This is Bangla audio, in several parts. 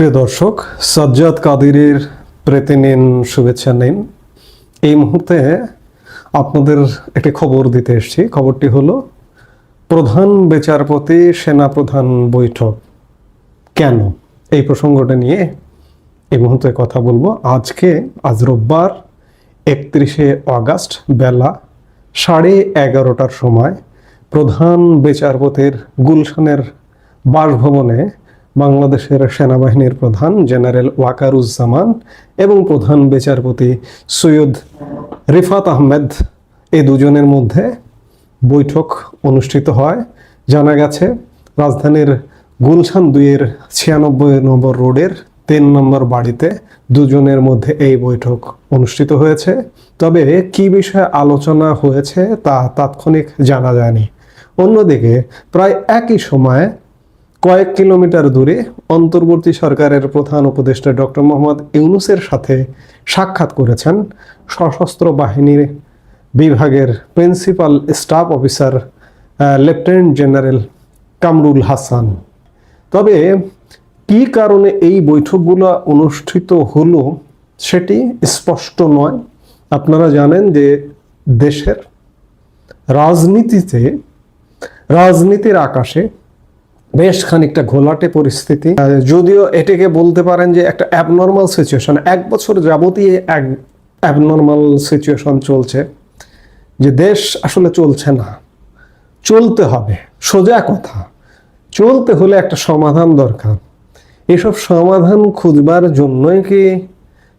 প্রিয় দর্শক, সাজ্জাদ কাদিরের প্রেতে নিন শুভেচ্ছা নিন। এই মুহূর্তে আপনাদের একটি খবর দিতে এসেছি। খবরটি হলো, প্রধান বিচারপতি, সেনাপ্রধান বৈঠক কেন? এই প্রসঙ্গটা নিয়ে এই মুহূর্তে কথা বলব। আজকে, আজ রোববার, একত্রিশে আগস্ট বেলা সাড়ে এগারোটার সময় প্রধান বিচারপতির গুলশানের বাসভবনে বাংলাদেশের সেনাবাহিনীর প্রধান জেনারেল ওয়াকারুজ্জামান এবং প্রধান বিচারপতি সৈয়দ রিফাত আহমেদ এই দুজনের মধ্যে বৈঠক অনুষ্ঠিত হয়। জানা গেছে, রাজধানীর গুলশান দুইয়ের ছিয়ানব্বই নম্বর রোডের তিন নম্বর বাড়িতে দুজনের মধ্যে এই বৈঠক অনুষ্ঠিত হয়েছে। তবে কি বিষয়ে আলোচনা হয়েছে তা তাৎক্ষণিক জানা যায়নি। অন্যদিকে, প্রায় একই সময়ে কয়েক কিলোমিটার দূরে অন্তর্বর্তী সরকারের প্রধান উপদেষ্টা ডক্টর মোহাম্মদ ইউনুসের সাথে সাক্ষাৎ করেছেন সশস্ত্র বাহিনীর বিভাগের principal staff officer lieutenant general Kamrul Hasan. তবে কি কারণে এই বৈঠকগুলো অনুষ্ঠিত হলো সেটি স্পষ্ট নয়। আপনারা জানেন যে দেশের রাজনীতিতে, রাজনীতির আকাশে বেশ খানিকটা ঘোলাটে পরিস্থিতি। যদিও এটাকে বলতে পারেন যে একটা অ্যাবনর্মাল সিচুয়েশন এক বছর যাবতীয় এক অ্যাবনর্মাল সিচুয়েশন চলছে, যে দেশ আসলে চলছে না। চলতে হবে, সোজা কথা। চলতে হলে একটা সমাধান দরকার। এসব সমাধান খুঁজবার জন্যই কি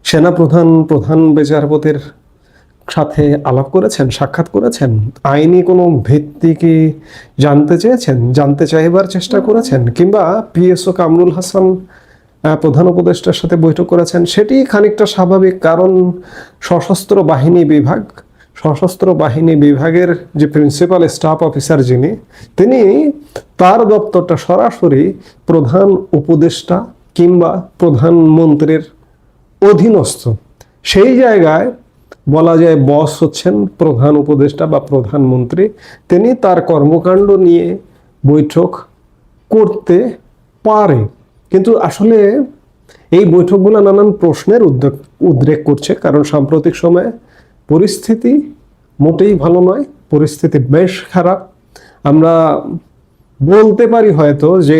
সেনাপ্রধান, প্রধান বিচারপতির সাথে আলাপ করেছেন, সাক্ষাৎ করেছেন? আইনি কোনো ভিত্তি কি জানতে চেয়েছেন? জানতে চাইবার চেষ্টা করেছেন? কিংবা পিএসও কামরুল হাসান প্রধান উপদেষ্টার সাথে বৈঠক করেছেন? সেটি খানিকটা স্বাভাবিক, কারণ সশস্ত্র বাহিনী বিভাগ, সশস্ত্র বাহিনী বিভাগের যে প্রিন্সিপাল স্টাফ অফিসার যিনি, তিনি তার দপ্তরটা সরাসরি প্রধান উপদেষ্টা কিংবা প্রধানমন্ত্রীর অধীনস্থ। সেই জায়গায় বলা যায় বস হচ্ছেন প্রধান উপদেষ্টা বা প্রধানমন্ত্রী। তিনি তার কর্মকাণ্ড নিয়ে বৈঠক করতে পারে। কিন্তু আসলে এই বৈঠকগুলো নানান প্রশ্নের উদ্যোগ, উদ্রেক করছে। কারণ সাম্প্রতিক সময়ে পরিস্থিতি মোটেই ভালো নয়, পরিস্থিতি বেশ খারাপ। আমরা বলতে পারি হয়তো যে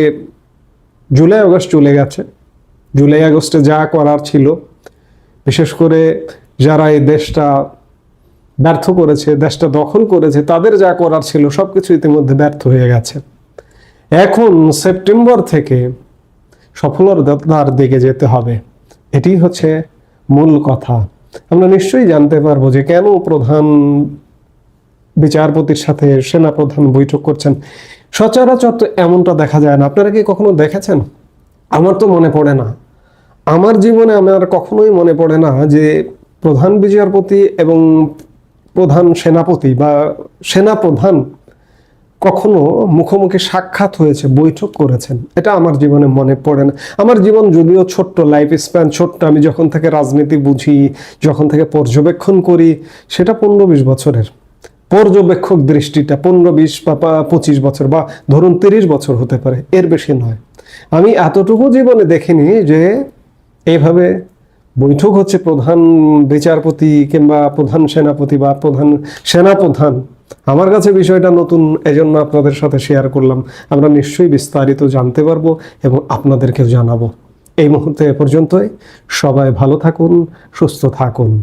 জুলাই আগস্ট চলে গেছে। জুলাই আগস্টে যা করার ছিল, বিশেষ করে যারা এই দেশটা ব্যর্থ করেছে, দেশটা দখল করেছে, তাদের যা করার ছিল সব কিছু ইতিমধ্যে ব্যর্থ হয়ে গেছে। এখন সেপ্টেম্বর থেকে সফলতার দিকে যেতে হবে। এটি হচ্ছে মূল কথা। আমরা নিশ্চয়ই জানতে পারব যে কেন প্রধান বিচারপতির সাথে সেনা প্রধান বৈঠক করছেন। সচরাচর তো এমনটা দেখা যায় না। আপনারা কি কখনো দেখেছেন? আমার তো মনে পড়ে না। আমার জীবনে আমার কখনোই মনে পড়ে না যে প্রধান বিচারপতি এবং প্রধান সেনাপতি বা সেনা প্রধান কখনো মুখোমুখি সাক্ষাৎ হয়েছে, বৈঠক করেছেন? এটা আমার জীবনে মনে পড়ে না। আমার জীবন যদিও ছোট্ট লাইফ স্প্যান ছোট্ট, আমি যখন থেকে রাজনীতি বুঝি, যখন থেকে পর্যবেক্ষণ করি, সেটা পনেরো বিশ বছরের। পর্যবেক্ষক দৃষ্টিটা পনেরো বিশ বা পঁচিশ বছর বা ধরুন তিরিশ বছর হতে পারে, এর বেশি নয়। আমি এতটুকু জীবনে দেখিনি যে এইভাবে বৈঠক হচ্ছে প্রধান বিচারপতি কিংবা প্রধান সেনাপতি বা প্রধান সেনাপ্রধান। আমার কাছে বিষয়টা নতুন, এজন্য আপনাদের সাথে শেয়ার করলাম। আমরা নিশ্চয়ই বিস্তারিত জানতে পারব এবং আপনাদেরকেও জানাব। এই মুহূর্তে এ পর্যন্তই। সবাই ভালো থাকুন, সুস্থ থাকুন।